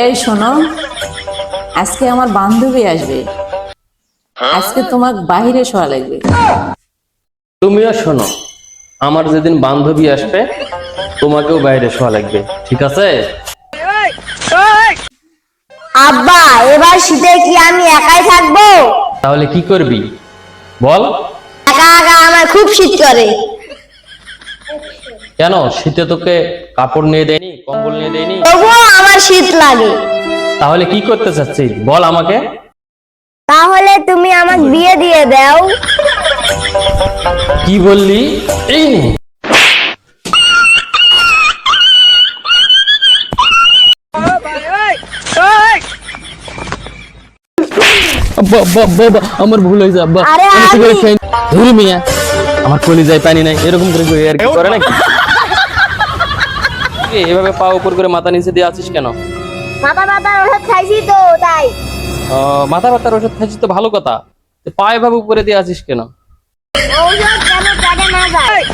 এই শোনো আজকে আমার বান্ধবী আসবে। আজকে তোমার বাহিরে শোয়া লাগবে। তুমিও শোনো আমার যেদিন বান্ধবী আসবে তোমাকেও বাইরে শোয়া লাগবে ঠিক আছে? আব্বা এবার শীতে কি আমি একাই থাকব? তাহলে কি করবি? বল। একা একা আমার খুব শীত করে। কেন শীতে তোকে কাপড় নিয়ে দেয়নি কম্বল নিয়ে দেয়নি। তবুও আমার শীত লাগে। তাহলে কি করতে চাচ্ছিস? বল আমাকে। তাহলে তুমি আমাকে বিয়ে দিয়ে দাও। কি বললি? এই নে। আব্বা, আব্বা, আব্বা, আব্বা, আমার ভুল হয়েছে আব্বা। আরে আমি- সিগারেট খাই ধুরি মিয়া। আমার কলি যায় পানি নাই এরকম করে করে আর কি করে নাকি? এভাবে পা উপর করে মাথা নিচে দিয়ে আছিস কেন? মাথা ব্যথার ওষুধ খাইছি তো তাই। মাথা ব্যথার ওষুধ খাইছি তো ভালো কথা। পা এভাবে উপরে দিয়ে আছিস কেন? ওষুধ যেন কাটে না যায়?